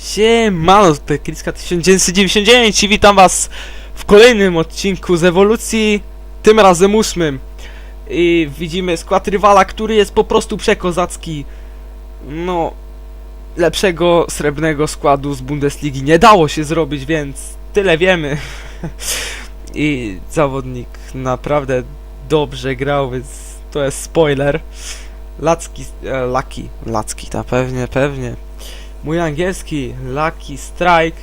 Siemano, tutaj Kriska 1999 i witam was w kolejnym odcinku z ewolucji, tym razem ósmym. I widzimy skład rywala, który jest po prostu przekozacki. No, lepszego srebrnego składu z Bundesligi nie dało się zrobić, więc tyle wiemy. I zawodnik naprawdę dobrze grał, więc to jest spoiler. Lacki, e, Laki, Lacki, ta pewnie, pewnie. Mój angielski Lucky Strike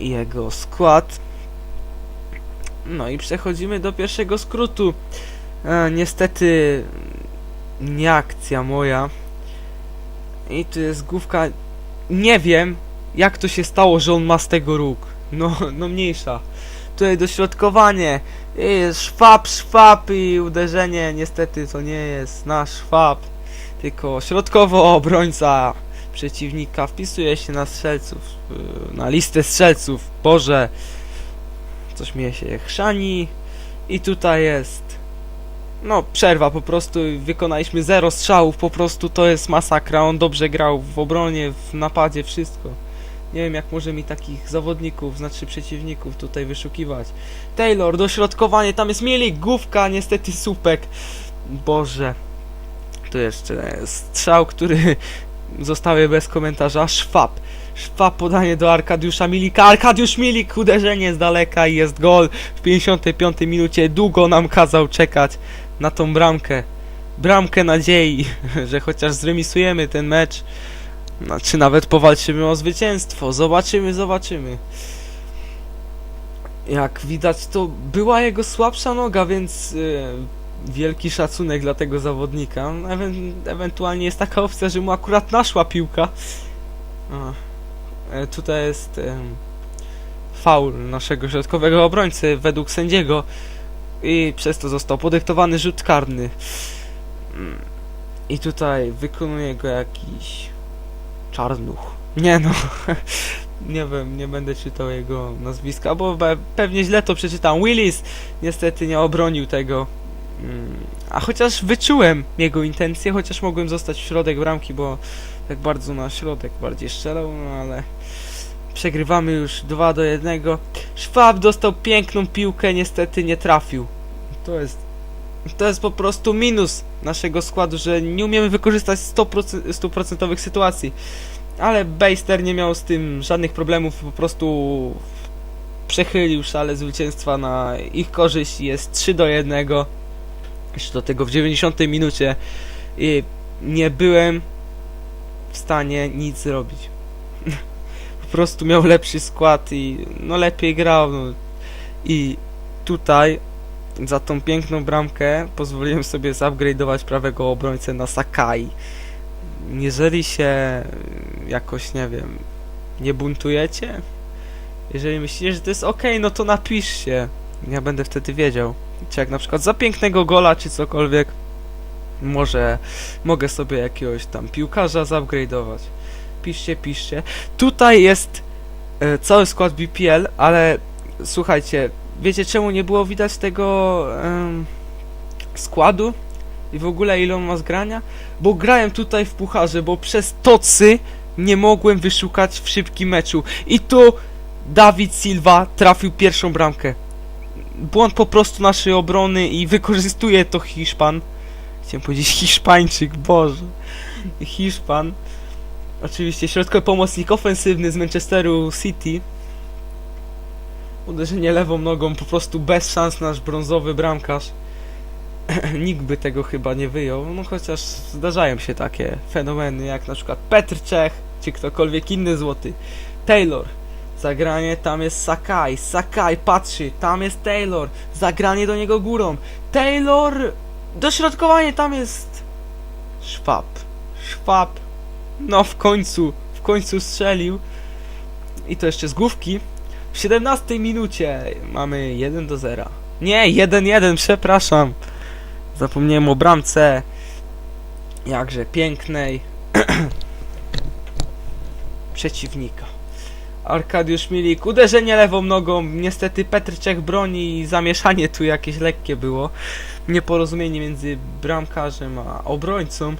i jego skład. No i przechodzimy do pierwszego skrótu. E, niestety nie akcja moja. I tu jest główka. Nie wiem, jak to się stało, że on ma z tego róg. No, no mniejsza. Tutaj dośrodkowanie. I szwab, szwab i uderzenie. Niestety to nie jest nasz szwab. Tylko środkowo obrońca przeciwnika wpisuje się na strzelców, yy, na listę strzelców. Boże, coś mnie się chrzani. I tutaj jest. No, przerwa po prostu. Wykonaliśmy zero strzałów, po prostu to jest masakra. On dobrze grał w obronie, w napadzie, wszystko. Nie wiem, jak może mi takich zawodników, znaczy przeciwników tutaj wyszukiwać. Taylor, dośrodkowanie, tam jest Milik, główka, niestety słupek. Boże. Tu jeszcze strzał, który zostały bez komentarza. Szwab. Szwab podanie do Arkadiusza Milika. Arkadiusz Milik, uderzenie z daleka i jest gol. W 55 minucie długo nam kazał czekać na tą bramkę. Bramkę nadziei, że chociaż zremisujemy ten mecz. No, czy nawet powalczymy o zwycięstwo. Zobaczymy, zobaczymy. Jak widać, to była jego słabsza noga, więc yy, wielki szacunek dla tego zawodnika. Ewen ewentualnie jest taka opcja, że mu akurat naszła piłka. E, tutaj jest e, faul naszego środkowego obrońcy według sędziego i przez to został podyktowany rzut karny. Mm, I tutaj wykonuje go jakiś czarnuch. Nie no, nie wiem, nie będę czytał jego nazwiska, bo pewnie źle to przeczytam. Willis niestety nie obronił tego. Mm, A chociaż wyczułem jego intencje, chociaż mogłem zostać w środek bramki, bo tak bardzo na środek bardziej strzelał, no ale przegrywamy już 2 do 1. Szwab dostał piękną piłkę, niestety nie trafił. To jest to jest po prostu minus naszego składu, że nie umiemy wykorzystać 100%, stuprocentowych sytuacji. Ale Beister nie miał z tym żadnych problemów, po prostu przechylił szale zwycięstwa na ich korzyść. Jest 3 do 1 jeszcze do tego w 90 minucie i nie byłem w stanie nic zrobić. po prostu miał lepszy skład i no lepiej grał. No. I tutaj za tą piękną bramkę pozwoliłem sobie zupgrade'ować prawego obrońcę na Sakai. Jeżeli się jakoś, nie wiem, nie buntujecie, jeżeli myślicie, że to jest ok, no to napiszcie. Ja będę wtedy wiedział. Czy jak na przykład za pięknego gola, czy cokolwiek, może mogę sobie jakiegoś tam piłkarza zupgrade'ować. Piszcie, piszcie. Tutaj jest e, cały skład BPL, ale słuchajcie, wiecie czemu nie było widać tego em, składu? I w ogóle ile on ma zgrania? Bo grałem tutaj w pucharze, bo przez tocy nie mogłem wyszukać w szybkim meczu. I tu Dawid Silva trafił pierwszą bramkę. Błąd po prostu naszej obrony i wykorzystuje to Hiszpan. Chciałem powiedzieć Hiszpańczyk, Boże. Hiszpan. Oczywiście środkowy pomocnik ofensywny z Manchesteru City. Uderzenie lewą nogą, po prostu bez szans nasz brązowy bramkarz. Nikt by tego chyba nie wyjął, no chociaż zdarzają się takie fenomeny jak na przykład Petr Czech, czy ktokolwiek inny złoty. Taylor, zagranie, tam jest Sakai, Sakai patrzy, tam jest Taylor, zagranie do niego górą. Taylor, dośrodkowanie, tam jest Szwab, Szwab, no w końcu, w końcu strzelił. I to jeszcze z główki. W 17 minucie mamy 1 do 0. Nie, 1-1, przepraszam. Zapomniałem o bramce. Jakże pięknej. Przeciwnika. Arkadiusz Milik, uderzenie lewą nogą, niestety Petr Czech broni i zamieszanie tu jakieś lekkie było. Nieporozumienie między bramkarzem a obrońcą.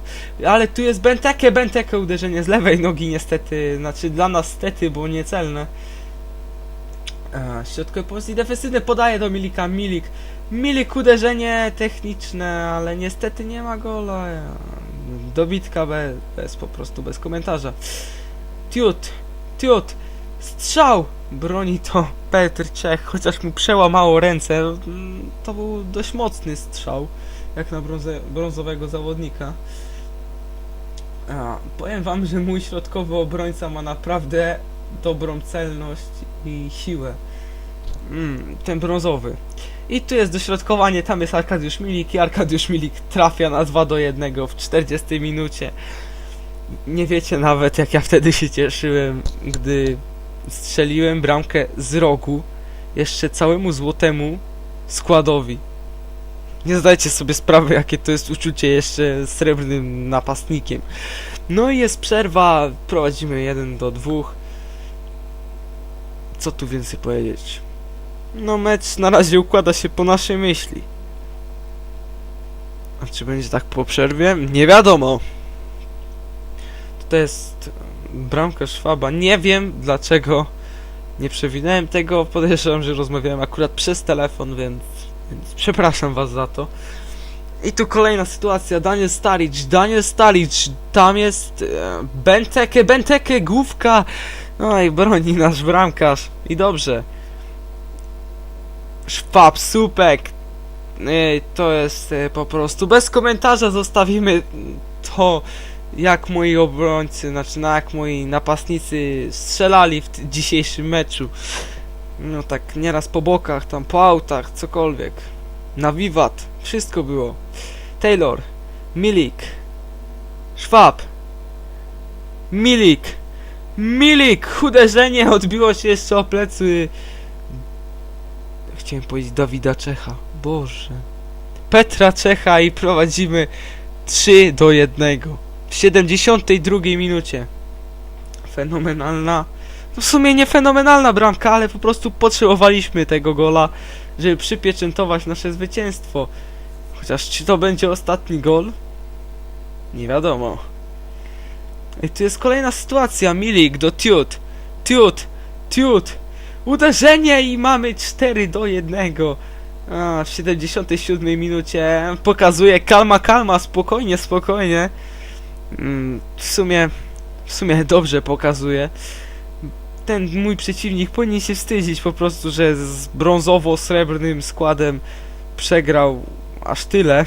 Ale tu jest Benteke, Benteke uderzenie z lewej nogi niestety, znaczy dla nas stety, bo niecelne. A, środkowy pomocnik defensywny podaje do Milika, Milik. Milik uderzenie techniczne, ale niestety nie ma gola. Dobitka bez, bez po prostu bez komentarza. Tiut, Tiut, strzał! Broni to Petr Czech, chociaż mu przełamało ręce. To był dość mocny strzał, jak na brązowego zawodnika. A, powiem wam, że mój środkowy obrońca ma naprawdę dobrą celność i siłę. Mm, ten brązowy. I tu jest dośrodkowanie, tam jest Arkadiusz Milik i Arkadiusz Milik trafia na 2 do 1 w 40 minucie. Nie wiecie nawet jak ja wtedy się cieszyłem, gdy strzeliłem bramkę z rogu jeszcze całemu złotemu składowi. Nie zdajcie sobie sprawy jakie to jest uczucie jeszcze srebrnym napastnikiem. No i jest przerwa, prowadzimy 1 do 2. Co tu więcej powiedzieć? No mecz na razie układa się po naszej myśli. A czy będzie tak po przerwie? Nie wiadomo. To jest bramka Szwaba. Nie wiem dlaczego nie przewinąłem tego. Podejrzewam, że rozmawiałem akurat przez telefon, więc, więc przepraszam was za to. I tu kolejna sytuacja. Daniel Staric. Daniel Staric. Tam jest e, Benteke. Benteke, główka. No i broni nasz bramkarz. I dobrze. Szwab, Supek. Ej, to jest e, po prostu bez komentarza zostawimy to, jak moi obrońcy, znaczy no, jak moi napastnicy strzelali w dzisiejszym meczu. No tak nieraz po bokach, tam po autach, cokolwiek. Na wiwat, wszystko było. Taylor, Milik, Szwab, Milik, Milik, uderzenie odbiło się jeszcze o plecy chciałem powiedzieć Dawida Czecha. Boże. Petra Czecha i prowadzimy 3 do 1. W 72 minucie. Fenomenalna. No w sumie nie fenomenalna bramka, ale po prostu potrzebowaliśmy tego gola, żeby przypieczętować nasze zwycięstwo. Chociaż czy to będzie ostatni gol? Nie wiadomo. I tu jest kolejna sytuacja. Milik do Tiut. Tiut. Tiut. Uderzenie i mamy 4 do 1. A, w 77 minucie pokazuje kalma, kalma, spokojnie, spokojnie. Mm, w sumie, w sumie dobrze pokazuje. Ten mój przeciwnik powinien się wstydzić po prostu, że z brązowo-srebrnym składem przegrał aż tyle.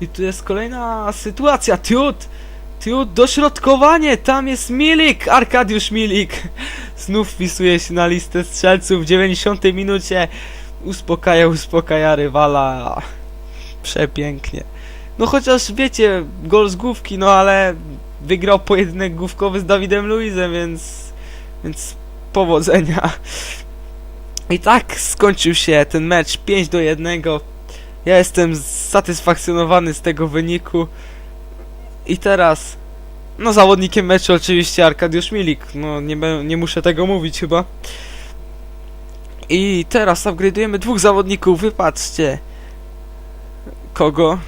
I tu jest kolejna sytuacja. Tiut! Tiut, dośrodkowanie! Tam jest Milik! Arkadiusz Milik! Znów wpisuje się na listę strzelców w 90 minucie. Uspokaja, uspokaja rywala. Przepięknie. No chociaż wiecie, gol z główki, no ale wygrał pojedynek główkowy z Dawidem Luizem, więc więc powodzenia. I tak skończył się ten mecz 5 do 1. Ja jestem satysfakcjonowany z tego wyniku. I teraz no zawodnikiem meczu oczywiście Arkadiusz Milik, no nie, nie muszę tego mówić chyba. I teraz upgrade'ujemy dwóch zawodników, wypatrzcie. Kogo?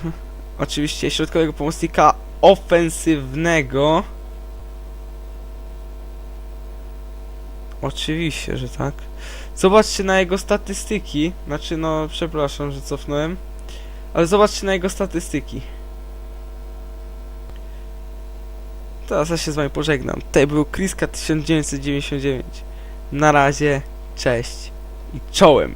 Oczywiście środkowego pomocnika ofensywnego. Oczywiście, że tak. Zobaczcie na jego statystyki. Znaczy, no, przepraszam, że cofnąłem. Ale zobaczcie na jego statystyki. Teraz ja się z wami pożegnam. Tutaj był Kriska 1999. Na razie, cześć i czołem.